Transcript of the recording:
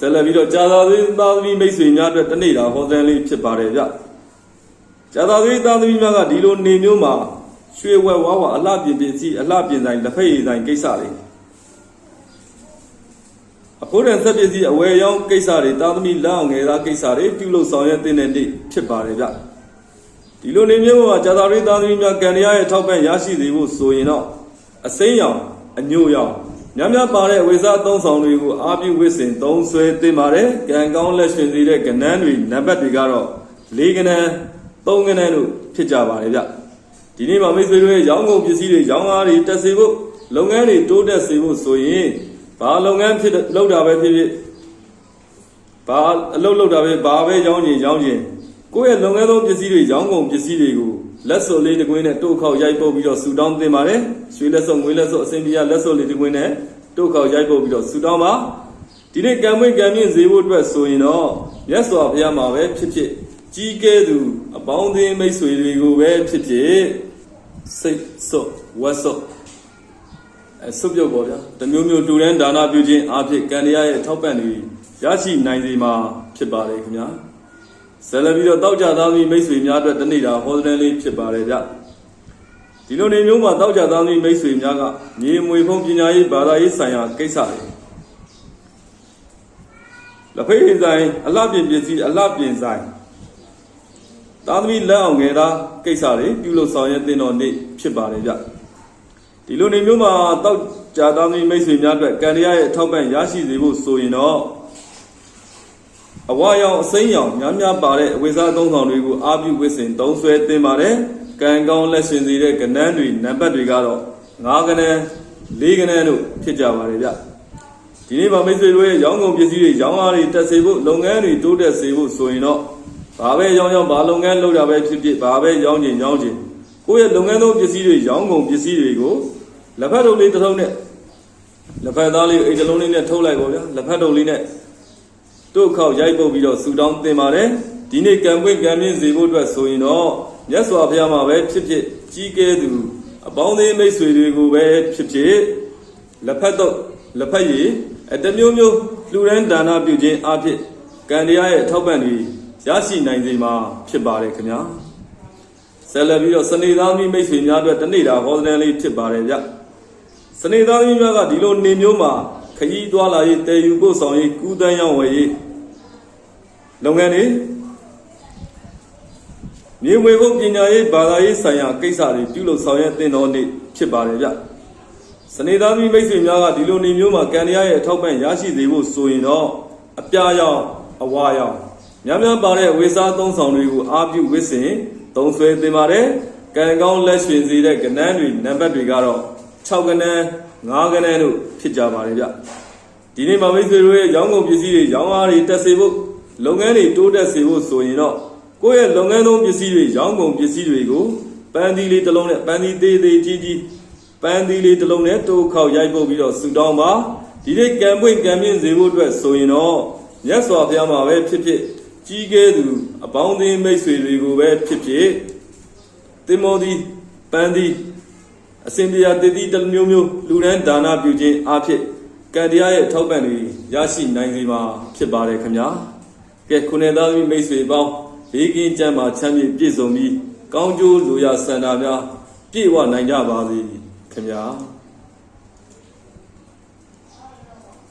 ဆက်လက်ပြီးတော့ကြာသာသွေးသားသမီးမိတ်ဆွေများအတွက်တနေ့တာဟောသန်းလေးဖြစ်ပါတယ်ဗျကြာသာသွေးသားသမီးများကဒီလိုနေမျိုးမှာရွှေဝက်ဝါးဝါအလှပြင်ပစ္စည်းအလှပြင်ဆိုင်လက်ဖက်ရည်ဆိုင်ကိစ္စတွေအဖို့တန်ဆက်ပစ္စည်းအဝယ်ရောင်းကိစ္စတွေသားသမီးလက်အောင်ငယ်သားကိစ္စတွေပြုလုပ်ဆောင်ရွက်တဲ့နေ့ဖြစ်ပါတယ်ဗျဒီလိုနေမျိုးမှာကြာသာသွေးသားသမီးများကံတရားရဲ့ထောက်ပံ့ရရှိစေဖို့ဆိုရင်တော့အစိမ်းရောင်အညို့ရောင် များများပါတဲ့ဝေစားအသုံးဆောင်တွေကိုအာပြုဝစ်စင်သုံးဆွဲတင်ပါတယ်ကံကောင်းလက်ရှင်စီတဲ့ကဏ္ဍတွေနံပါတ်တွေကတော့၄ကဏ္ဍ၃ကဏ္ဍလို့ဖြစ်ကြပါတယ်ဗျဒီနေ့မှာမိတ်ဆွေတို့ရဲ့ရောင်းကုန်ပစ္စည်းတွေရောင်းအားတွေတက်စေဖို့လုပ်ငန်းတွေတိုးတက်စေဖို့ဆိုရင်ဘာလုပ်ငန်းဖြစ်လုပ်တာပဲဖြစ်ဖြစ်ဘာအလုပ်လုပ်တာပဲဘာပဲရောင်းချင်ရောင်းချင်ကိုယ့်ရဲ့လုပ်ငန်းသုံးပစ္စည်းတွေရောင်းကုန်ပစ္စည်းတွေကို လက်စော်လေးတစ်ကွင်းနဲ့တို့ခောက်ရိုက်ပုတ်ပြီးတော့ဆူတောင်းတင်ပါတယ်ရွှေလက်စော်ငွေလက်စော်အစင်ပြလက်စော်လေးတစ်ကွင်းနဲ့တို့ခောက်ရိုက်ပုတ်ပြီးတော့ဆူတောင်းပါဒီနေ့ကံမွေးကံမြင့်စေဖို့အတွက်ဆိုရင်တော့မြတ်စွာဘုရားမှာပဲဖြစ်ဖြစ်ကြီးကဲသူအပေါင်းအသင်းမိတ်ဆွေတွေကိုပဲဖြစ်ဖြစ်စိတ်စော့ဝတ်စော့အဲဆုပ်ပြုတ်ပေါ်ဗျာတမျိုးမျိုးတူတန်းဒါနပြုခြင်းအဖြစ်ကံတရားရဲ့ထောက်ပံ့တွေရရှိနိုင်စေမှာဖြစ်ပါတယ်ခင်ဗျာ ဆယ်လပြီးတော့တောက်ကြသားသမီးမိတ်ဆွေများအတွက်တနေ့တာဟောတဲ့လေးဖြစ်ပါတယ်ဗျဒီလိုနေမျိုးမှာတောက်ကြသားသမီးမိတ်ဆွေများကမြေမွေဖုံးပညာရေးဘာသာရေးဆိုင်ရာကိစ္စတွေလက်ဖေးဆိုင်အလှပြင်ပစ္စည်းအလှပြင်ဆိုင်သားသမီးလက်အောင်ငယ်သားကိစ္စတွေပြုလုပ်ဆောင်ရတဲ့တော်နေ့ဖြစ်ပါတယ်ဗျဒီလိုနေမျိုးမှာတောက်ကြသားသမီးမိတ်ဆွေများအတွက်ကံတရားရဲ့အထောက်ပံ့ရရှိစေဖို့ဆိုရင်တော့ အဝါရောင်အစိမ်းရောင်များများပါတဲ့အဝိစားသုံးဆောင်တွေကိုအာပြုဝစ်စင်သုံးဆွဲသင်ပါတယ်။ကံကောင်းလက်ရှင်စီတဲ့ကဏ္ဍတွေနံပါတ်တွေကတော့9ကဏ္ဍ4ကဏ္ဍတို့ဖြစ်ကြပါတယ်ဗျ။ဒီနေ့မှာမိတ်ဆွေတို့ရဲ့ရောင်းကုန်ပစ္စည်းတွေရောင်းအားတွေတက်စေဖို့လုပ်ငန်းတွေတိုးတက်စေဖို့ဆိုရင်တော့ဘာပဲရောင်းရောင်းဘာလုပ်ငန်းလုပ်တာပဲဖြစ်ဖြစ်ဘာပဲရောင်းချင်ရောင်းချင်ကိုယ့်ရဲ့လုပ်ငန်းသုံးပစ္စည်းတွေရောင်းကုန်ပစ္စည်းတွေကိုလက်ဖက်တုပ်လေးတစ်ထုံးနဲ့လက်ဖက်သားလေးအိတ်တစ်လုံးလေးနဲ့ထုတ်လိုက်ပါဗျာလက်ဖက်တုပ်လေးနဲ့ တို့ခောက်ရိုက်ပုတ်ပြီးတော့ဆူတောင်းတင်ပါတယ်ဒီနေ့ကံပွင့်ကံမြင့်စေဖို့အတွက်ဆိုရင်တော့မြတ်စွာဘုရားမှာပဲဖြစ်ဖြစ်ကြီးကဲသူအပေါင်းအသင်းမိတ်ဆွေတွေကိုပဲဖြစ်ဖြစ်လက်ဖက်တော့လက်ဖက်ရည်အတမျိုးမျိုးလူရန်ဒါနပြုခြင်းအဖြစ်ကံတရားရဲ့ထောက်ပံ့တွေရရှိနိုင်စေမှာဖြစ်ပါတယ်ခင်ဗျာဆက်လက်ပြီးတော့စနေသားမိမိတ်ဆွေများအတွက်တနေ့တာဟောတဲ့လေးဖြစ်ပါတယ်ဗျစနေသားမိများကဒီလိုနေမျိုးမှာ ခရီးသွားလာရေးတည်ယူဖို့ဆောင်ရေးကူးတန်းရောက်ဝယ်ရေးလုပ်ငန်းတွေမြေမွေဖို့ပညာရေးဘာသာရေးဆိုင်ရာကိစ္စတွေပြုလုပ်ဆောင်ရွက်တင်တော်နေ့ဖြစ်ပါတယ်ဗျစနေသားမိမိတ်ဆွေများကဒီလိုနေမျိုးမှာကံတရားရဲ့အထောက်ပံ့ရရှိစေဖို့ဆိုရင်တော့အပြာရောင်အဝါရောင်များများပါတဲ့ဝေစားသုံးဆောင်တွေကိုအာပြုဝစ်စင်သုံးဆွဲတင်ပါတယ်ကံကောင်းလက်ရှင်စေတဲ့ကဏ္ဍတွေနံပါတ်တွေကတော့6ကဏ္ဍ 9ကဏ္ဍတို့ဖြစ်ကြပါတယ်ဗျဒီနေ့မှာမိတ်ဆွေတို့ရဲ့ရောင်းကုန်ပစ္စည်းတွေရောင်းအားတွေတက်စေဖို့လုပ်ငန်းတွေတိုးတက်စေဖို့ဆိုရင်တော့ကိုယ့်ရဲ့လုပ်ငန်းသုံးပစ္စည်းတွေရောင်းကုန်ပစ္စည်းတွေကိုပန်းသီးလေးတစ်လုံးနဲ့ပန်းသီးသေးသေးကြီးကြီးပန်းသီးလေးတစ်လုံးနဲ့တိုးခောက်ရိုက်ပုတ်ပြီးတော့ဆူတောင်းပါဒီနေ့ကံပွင့်ကံမြင့်စေဖို့အတွက်ဆိုရင်တော့မြတ်စွာဘုရားမှာပဲဖြစ်ဖြစ်ကြီးကဲသူအပေါင်းအသင်းမိတ်ဆွေတွေကိုပဲဖြစ်ဖြစ်တင်မောသည်ပန်းသီး အစဉ်တရားတည်တည်တစ်မျိုးမျိုးလူရန်ဒါနပြုခြင်းအဖြစ်ကံတရားရဲ့ထောက်ပံ့တွေရရှိနိုင်စေမှာဖြစ်ပါတယ်ခင်ဗျာကဲခုနေသားသမီးမိတ်ဆွေပေါင်းဘေးကင်းကြမ်းမှာချမ်းမြေပြည့်စုံပြီးကောင်းကျိုးလိုရာဆန္ဒများပြည့်ဝနိုင်ကြပါစေခင်ဗျာ